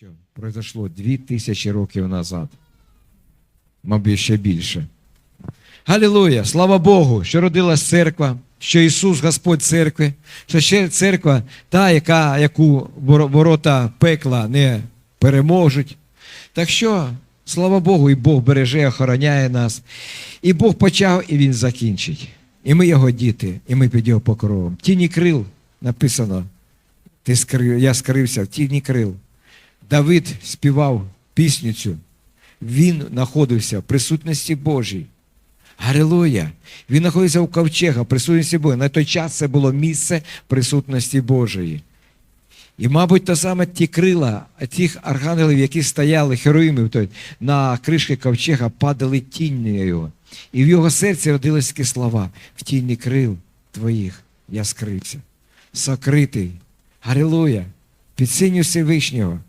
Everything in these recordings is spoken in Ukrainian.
що произошло дві тисячі років назад. Мабуть, ще більше. Галілуя! Слава Богу, що родилась церква, що Ісус Господь церкви, що ще церква, та, яка, яку ворота пекла не переможуть. Так що, слава Богу, і Бог береже, охороняє нас. І Бог почав, і Він закінчить. І ми його діти, і ми під його покровом. Тіні крил написано. Ти скрив, я скрився в тіні крил. Давид співав пісню. Він знаходився в присутності Божій. Галилуя! Він знаходився у ковчега, присутності Божої. На той час це було місце присутності Божої. І, мабуть, то саме ті крила тих архангелів, які стояли, той, на кришки ковчега, падали тінню його. І в його серці родились такі слова: в тіні крил твоїх я скрився. Сокритий. Галилуя! Під синю Всевишнього,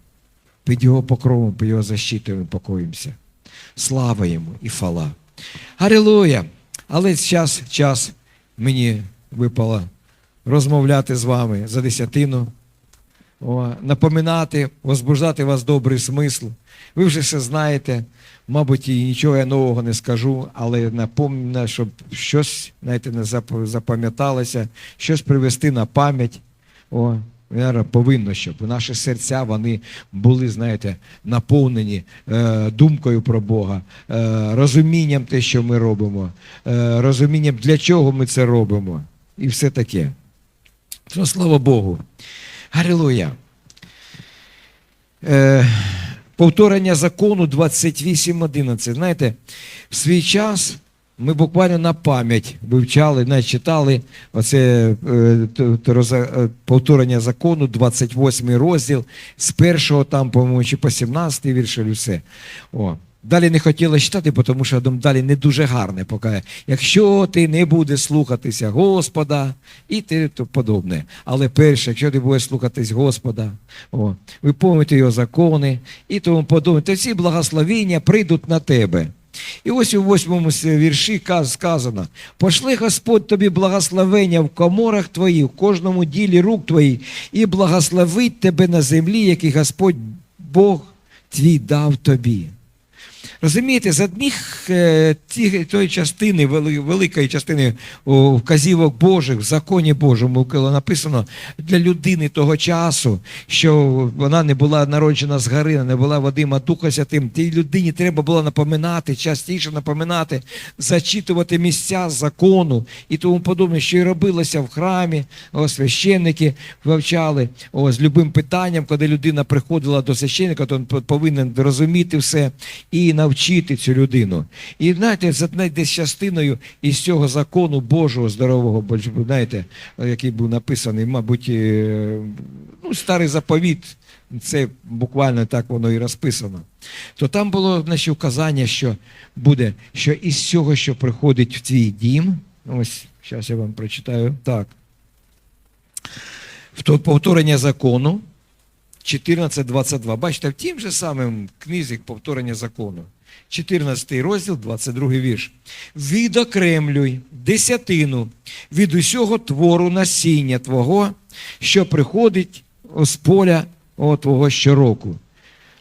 під його покровом, під його защитою ми покоїмося. Слава йому і фала. Галилуя! Але час, час мені випало розмовляти з вами за десятину, о, напоминати, возбуждати вас добрий смисл. Ви вже все знаєте, мабуть, і нічого я нового не скажу, але напомню, щоб щось знаєте, не запам'яталося, щось привести на пам'ять. О, наверно, повинно, щоб наші серця вони були, знаєте, наповнені е, думкою про Бога, е, розумінням те, що ми робимо, е, розумінням, для чого ми це робимо, і все таке. То, слава Богу. Галилуя. Е, повторення закону 28.11. Знаєте, в свій час ми буквально на пам'ять вивчали, навіть читали оце е, е, повторення закону, 28 розділ, з першого там, по-моєму, чи по 17 вірш, все. О. Далі не хотіла читати, тому що далі не дуже гарне. Поки якщо ти не будеш слухатися Господа і те то подобне. Але перше, якщо ти будеш слухатись Господа, о, виповнити його закони і тому подобне, то всі благословіння прийдуть на тебе. І ось у восьмому вірші сказано: пошли Господь тобі благословення в коморах твоїх, в кожному ділі рук твоїх, і благословить тебе на землі, який Господь Бог твій дав тобі. Розумієте, з одних е, ті, тої частини, великої частини вказівок Божих в законі Божому коли написано для людини того часу, що вона не була народжена з гори, не була Вадима Духа Святим. Тій людині треба було напоминати, частіше напоминати, зачитувати місця закону і тому подобне, що і робилося в храмі, о, священники вивчали. О, з любим питанням, коли людина приходила до священника, то він повинен розуміти все. І навчити цю людину. І знаєте, десь частиною із цього закону Божого здорового, знаєте, який був написаний, мабуть, е, ну, старий заповіт. Це буквально так воно і розписано. То там було значить, указання, що буде, що із цього, що приходить в твій дім, ось зараз я вам прочитаю так. В то повторення закону 14.22. Бачите, в тім же самим книзі повторення закону. 14 розділ, 22 вірш. Відокремлюй десятину від усього твору насіння Твого, що приходить з поля Твого щороку.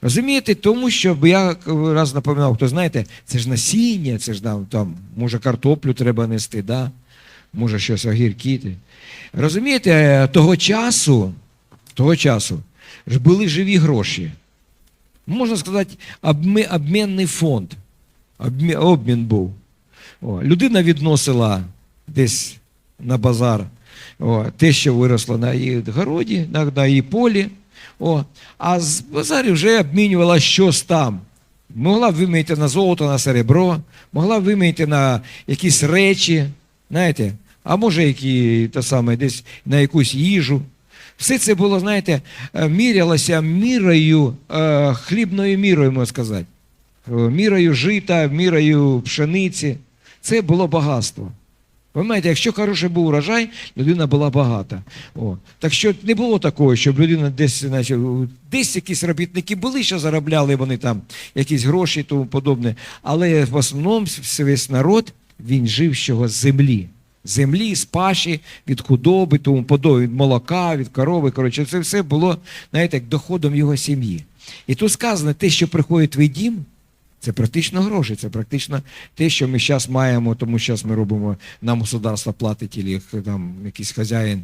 Розумієте, тому що я раз напоминав, хто знаєте, це ж насіння, це ж там, може картоплю треба нести, да? може щось огірки. Розумієте, е, того часу, того часу ж були живі гроші. Можна сказати, обмі- обмінний фонд. Обмі- Обмін був. О, людина відносила десь на базар о, те, що виросло на її городі, на, на її полі. О, а з базарів вже обмінювала щось там. Могла б на золото, на серебро, могла б на якісь речі, знаєте, а може, які те саме, десь на якусь їжу. Все це було, знаєте, е, мірялося мірою, е, хлібною мірою, можна сказати. Е, Мірою жита, мірою пшениці. Це було багатство. Знаєте, якщо хороший був урожай, людина була багата. О. Так що не було такого, щоб людина десь, значить, десь якісь робітники були, що заробляли вони там якісь гроші і тому подобне. Але в основному весь народ він жив з чого з землі. Землі, з паші, від худоби, тому подобне, від молока, від корови. Коротше, це все було, знаєте, як доходом його сім'ї. І тут сказано, те, що приходить в твій дім, це практично гроші, це практично те, що ми зараз маємо, тому зараз ми робимо, нам государство платить, або там якийсь хазяїн,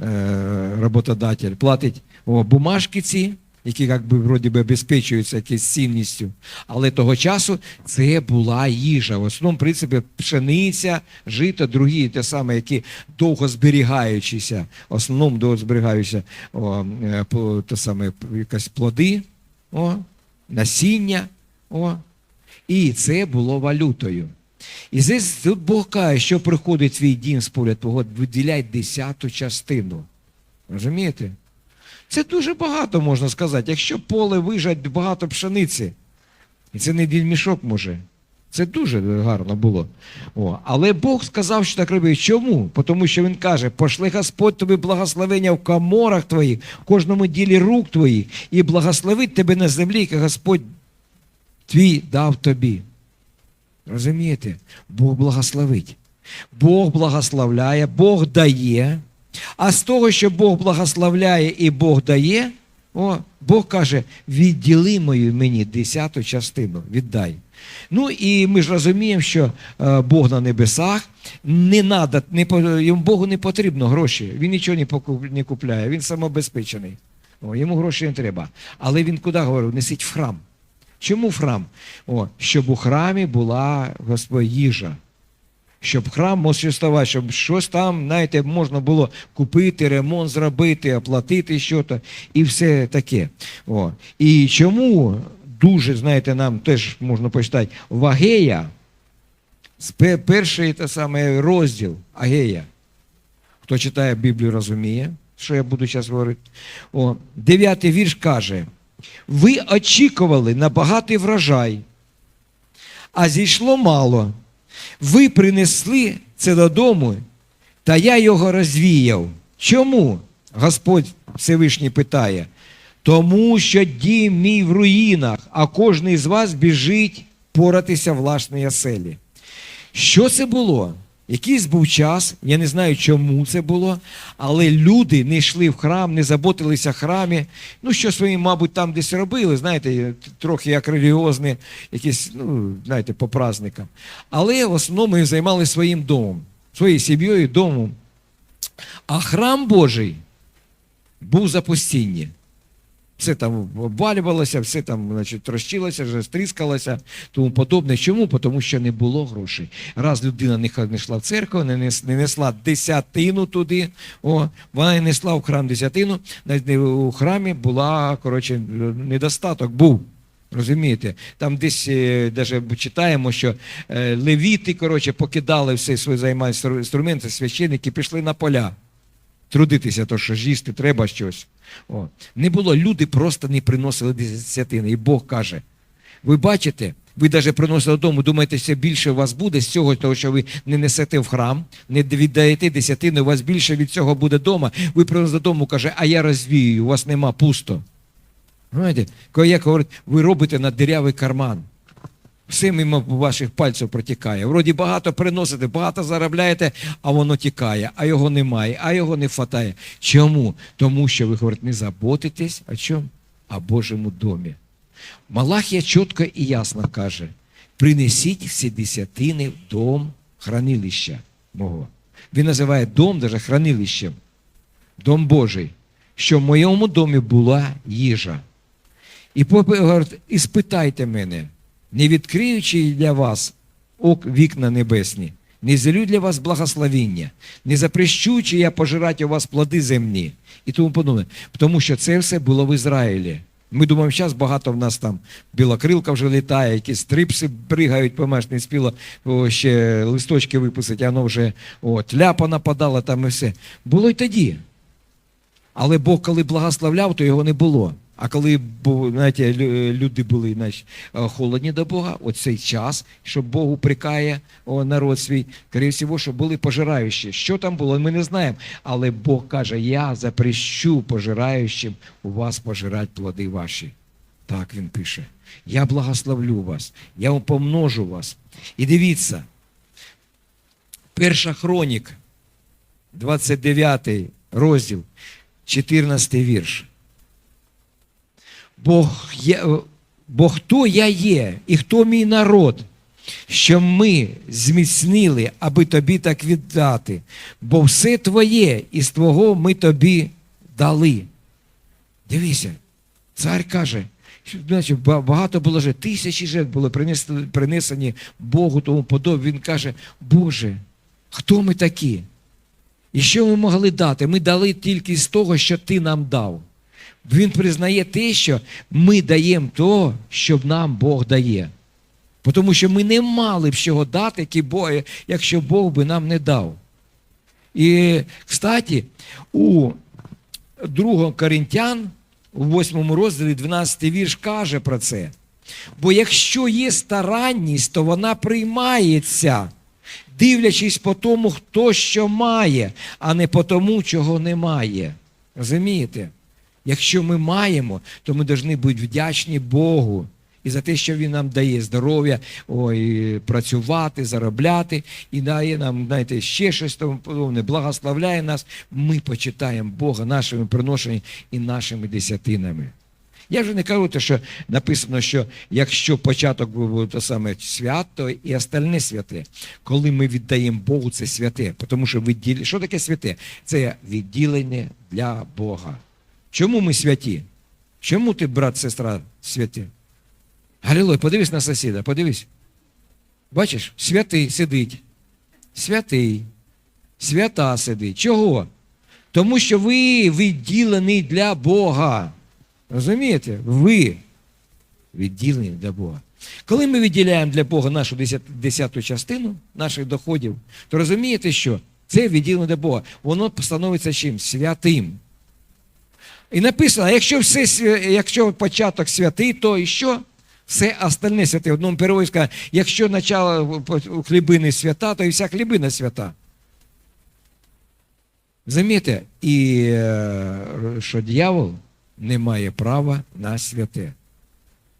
е, роботодатель платить о, бумажки ці, які як би, вроді би обезпечуються якоюсь цінністю. Але того часу це була їжа. В основному, в принципі, пшениця, жито, другі, те саме, які довго зберігаючися, в основному довго зберігаються о, е, те саме, якась плоди, о, насіння. О. І це було валютою. І здесь тут Бог каже, що приходить твій дім з погляд Твого, виділяй десяту частину. Розумієте? Це дуже багато можна сказати. Якщо поле вижать багато пшениці, і це не мішок може. Це дуже гарно було. О, але Бог сказав, що так робить. Чому? Тому що Він каже: пошли Господь тобі благословення в коморах твоїх, в кожному ділі рук твоїх, і благословить тебе на землі, яка Господь твій дав тобі. Розумієте? Бог благословить. Бог благословляє, Бог дає. А з того, що Бог благословляє і Бог дає, о, Бог каже: відділи мою мені десяту частину, віддай. Ну і ми ж розуміємо, що е, Бог на небесах не надо, не, Богу не потрібно гроші. Він нічого не, не купляє, він самобезпечений. О, йому гроші не треба. Але він куди говорив? Несіть в храм. Чому в храм? О, щоб у храмі була Господь їжа. Щоб храм мог существувати, щоб щось там, знаєте, можна було купити, ремонт зробити, оплатити щось і все таке. О. І чому дуже, знаєте, нам теж можна почитати Вагея, з пе- перший те саме розділ Агея. Хто читає Біблію, розуміє, що я буду зараз говорити. Дев'ятий вірш каже: ви очікували на багатий врожай, а зійшло мало. Ви принесли це додому, та я його розвіяв. Чому? Господь Всевишній питає. Тому що дім мій в руїнах, а кожен з вас біжить поратися власної оселі. Що це було? Якийсь був час, я не знаю, чому це було, але люди не йшли в храм, не заботилися в храмі. Ну, що свої, мабуть, там десь робили, знаєте, трохи як релігіозні, якісь, ну, знаєте, по праздникам. Але в основному займалися своїм домом, своєю сім'єю, домом. А храм Божий був запустіння. Все там обвалювалося, все там значить, трощилося, стріскалося, тому подобне. Чому? Тому що не було грошей. Раз людина не йшла в церкву, не, нес- не несла десятину туди, о, вона не несла в храм десятину, у храмі була, коротше, недостаток був. Розумієте, там десь е, даже читаємо, що е, левіти, коротше, покидали все свої займаються інструменти, священники пішли на поля трудитися, то що ж їсти треба щось. О. Не було, люди просто не приносили десятини. І Бог каже: ви бачите, ви навіть приносите додому, думаєте, що більше у вас буде з цього, того, що ви не несете в храм, не віддаєте десятини, у вас більше від цього буде вдома. Ви приносите додому, каже, а я розвію, у вас нема пусто. Знаєте, коли як говорить, ви робите на дирявий карман. Все мимо ваших пальців протікає. Вроді багато приносите, багато заробляєте, а воно тікає, а його немає, а його не хватає. Чому? Тому що ви говорите, не заботитесь о чому? О Божому домі. Малахія чітко і ясно каже: принесіть всі десятини в дом хранилища мого. Він називає дом даже хранилищем, дом Божий, що в моєму домі була їжа. І попи говорить, і спитайте мене, не відкриючи для вас ок вікна небесні, не зелю для вас благословіння, не запрещуючи я пожирати у вас плоди земні і тому подобне. Тому що це все було в Ізраїлі. Ми думаємо, зараз багато в нас там білокрилка вже літає, якісь трипси бригають, помеш, не спіло ще листочки виписати, воно вже о, тляпа нападала там і все. Було й тоді. Але Бог, коли благословляв, то його не було. А коли знаєте, люди були значить, е, холодні до Бога, оцей час, що Бог упрекає народ свій, скоріше всього, що були пожираючі. Що там було, ми не знаємо. Але Бог каже: Я запрещу пожираючим у вас пожирати плоди ваші. Так він пише. Я благословлю вас, я помножу вас. І дивіться, перша хронік, 29 розділ, 14 вірш. Бог є, бо хто я є і хто мій народ, що ми зміцнили, аби тобі так віддати, бо все твоє, і з твого ми тобі дали. Дивіться, цар каже, значить, багато було жертв, тисячі жертв були принесені Богу тому подобі. Він каже, Боже, хто ми такі? І що ми могли дати? Ми дали тільки з того, що ти нам дав. Він признає те, що ми даємо то, що нам Бог дає. Тому що ми не мали б чого дати, якщо Бог би нам не дав. І, кстати, у 2 Коринтян, у 8 розділі 12 вірш каже про це. Бо якщо є старанність, то вона приймається, дивлячись по тому, хто що має, а не по тому, чого немає. Розумієте? Якщо ми маємо, то ми повинні бути вдячні Богу і за те, що Він нам дає здоров'я, ой, працювати, заробляти, і дає нам, знаєте, ще щось тому подобне, благословляє нас. Ми почитаємо Бога нашими приношеннями і нашими десятинами. Я вже не кажу, те, що написано, що якщо початок був те саме свят, то і остальне святе. Коли ми віддаємо Богу, це святе. Тому що відділ... що таке святе? Це відділення для Бога. Чому ми святі? Чому ти, брат, сестра, святі? Галілой, подивись на сусіда, подивись. Бачиш, святий сидить. Святий. Свята сидить. Чого? Тому що ви відділені для Бога. Розумієте? Ви відділені для Бога. Коли ми відділяємо для Бога нашу десяту частину наших доходів, то розумієте, що це відділення для Бога. Воно становиться чим? Святим. І написано, якщо все, якщо початок святий, то і що? Все остальне святе. В одному переводі сказано, якщо начало хлібини свята, то і вся хлібина свята. Замітьте, і е, що дьявол не має права на святе.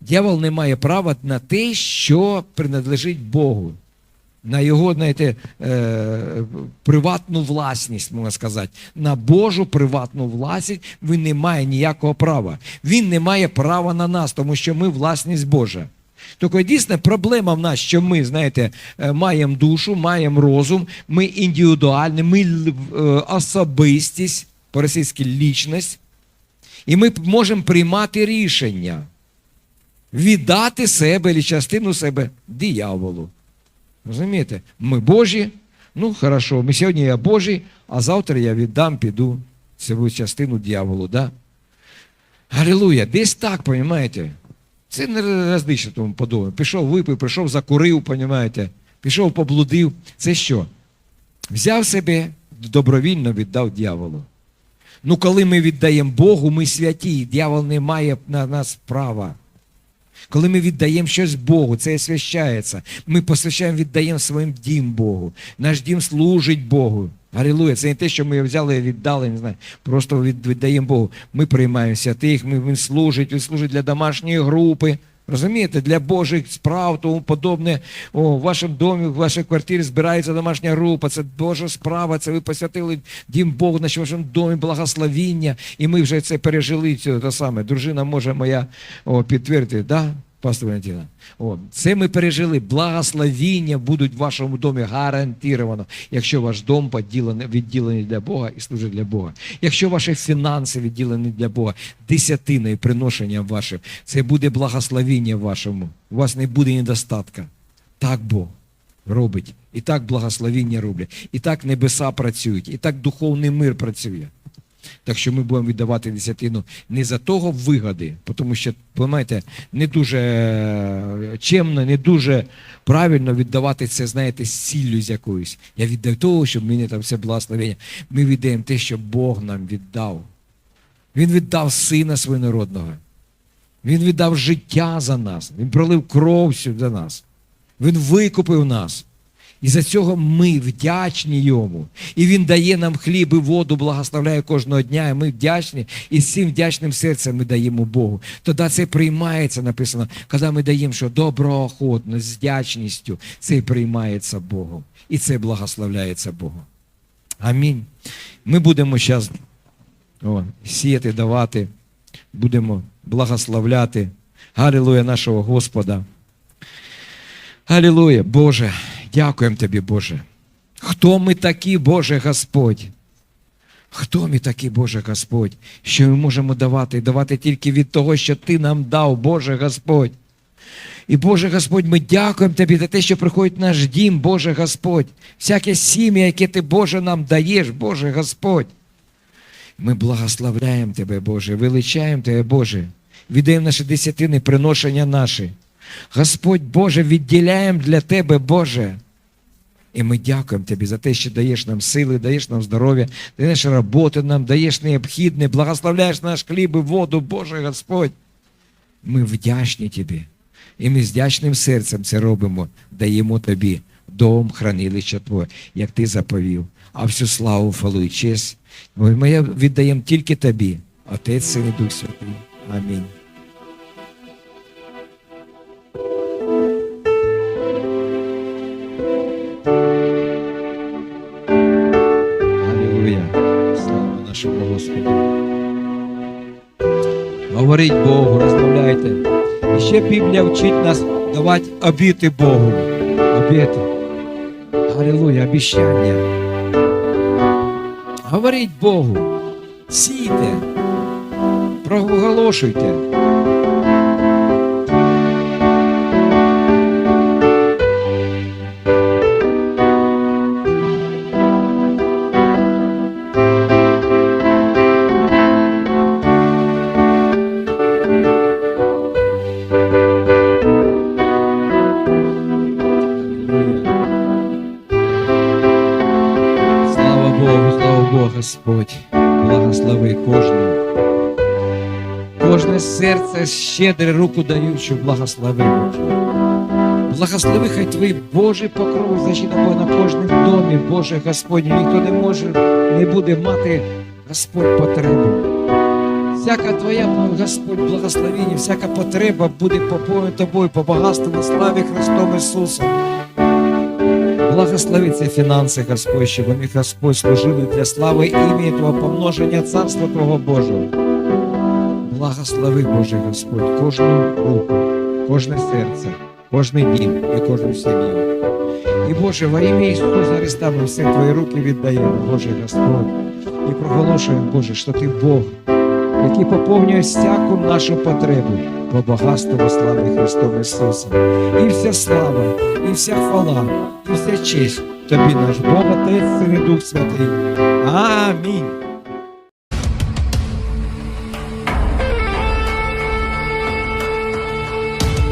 Дьявол не має права на те, що принадлежить Богу, на його, знаєте, е, приватну власність, можна сказати, на Божу приватну власність він не має ніякого права. Він не має права на нас, тому що ми власність Божа. Тільки дійсно проблема в нас, що ми, знаєте, е, маємо душу, маємо розум, ми індивідуальні, ми е, особистість, по-російськи лічність, і ми можемо приймати рішення віддати себе чи частину себе дияволу. Розумієте? Ми Божі, ну хорошо, ми сьогодні я Божий, а завтра я віддам, піду цю частину дияволу. Да? Галилуя, десь так, розумієте? Це не различно тому подобне. Пішов, випив, прийшов, закурив, розумієте? Пішов, поблудив. Це що? Взяв себе, добровільно віддав дьяволу. Ну, коли ми віддаємо Богу, ми святі, дьявол не має на нас права. Коли ми віддаємо щось Богу, це освящається. Ми посвящаємо, віддаємо своїм дім Богу. Наш дім служить Богу. Галілуя. Це не те, що ми взяли і віддали, не знаю, просто від- віддаємо Богу. Ми приймаємо святих, ми, він служить, він служить для домашньої групи. Розумієте, для Божих справ, тому подобне. О, в вашому домі, в вашій квартирі збирається домашня група, це Божа справа, це ви посвятили дім Богу, на вашому домі благословіння. І ми вже це пережили. Це те саме. Дружина може моя о, підтвердити, да? Пастор Валентина. О, це ми пережили. Благословіння будуть в вашому домі гарантовано, якщо ваш дом відділений для Бога і служить для Бога. Якщо ваші фінанси відділені для Бога, десятина і приношенням вашим, це буде благословіння вашому. У вас не буде недостатка. Так Бог робить. І так благословіння роблять. І так небеса працюють, і так духовний мир працює. Так що ми будемо віддавати десятину не за того вигоди, тому що, розумієте, не дуже е, чемно, не дуже правильно віддавати це, знаєте, з ціллю з якоюсь. Я віддаю того, щоб мені там все благословення. Ми віддаємо те, що Бог нам віддав. Він віддав сина свинородного. Він віддав життя за нас. Він пролив кров за нас. Він викупив нас. І за цього ми вдячні йому. І він дає нам хліб і воду, благословляє кожного дня. І ми вдячні. І з цим вдячним серцем ми даємо Богу. Тоді це приймається, написано, коли ми даємо, що доброохотно, з вдячністю, це приймається Богом. І це благословляється Богом. Амінь. Ми будемо зараз сіяти, давати. будемо благословляти. Галілуя нашого Господа. Галілуя, Боже, дякуємо Тобі, Боже. Хто ми такі, Боже Господь? Хто ми такі, Боже Господь, що ми можемо давати, давати тільки від того, що Ти нам дав, Боже Господь. І Боже Господь, ми дякуємо Тобі за те, що приходить наш дім, Боже Господь, всяке сім'я, яке Ти, Боже, нам даєш, Боже Господь. Ми благословляємо Тебе, Боже, величаємо Тебе, Боже, віддаємо наші десятини, приношення наші. Господь Боже, відділяємо для Тебе, Боже. І ми дякуємо Тобі за те, що даєш нам сили, даєш нам здоров'я, даєш роботу нам, даєш необхідне, благословляєш наш хліб і воду, Боже Господь. Ми вдячні Тобі. І ми з вдячним серцем це робимо, даємо Тобі дом, хранилище Твоє, як Ти заповів. А всю славу, фалу і честь ми віддаємо тільки Тобі, Отець, Син і Дух Святий. Амінь. Говоріть Богу, розмовляйте. І ще Біблія вчить нас давати обіти Богу. Обіти. Аллилуйя, обіщання. Говоріть Богу. Сійте. Проголошуйте. Господь, благослови кожного. Кожне серце щедре руку даючи, благослови Благослови хай твій Божий покров защита на кожному домі, Боже Господь, ніхто не може, не буде мати Господь потребу. Всяка твоя, Господь, благословення, всяка потреба буде поповнена тобою по багатству і славі Христом Ісусом. Благослови ці фінанси, Господь, щоб вони, Господь, служили для слави імені Твого помноження Царства Твого Божого. Благослови, Боже Господь, кожну руку, кожне серце, кожний дім і кожну сім'ю. І Боже, во ім'я Ісуса Христа ми всі Твої руки віддаємо, Боже Господь, і проголошуємо, Боже, що Ти Бог, який поповнює всяку нашу потребу по багатству і славі Христом Ісусом. І вся слава, і вся хвала, честь тобі, наш Бог, Отець, Син і Дух Святий. Амінь.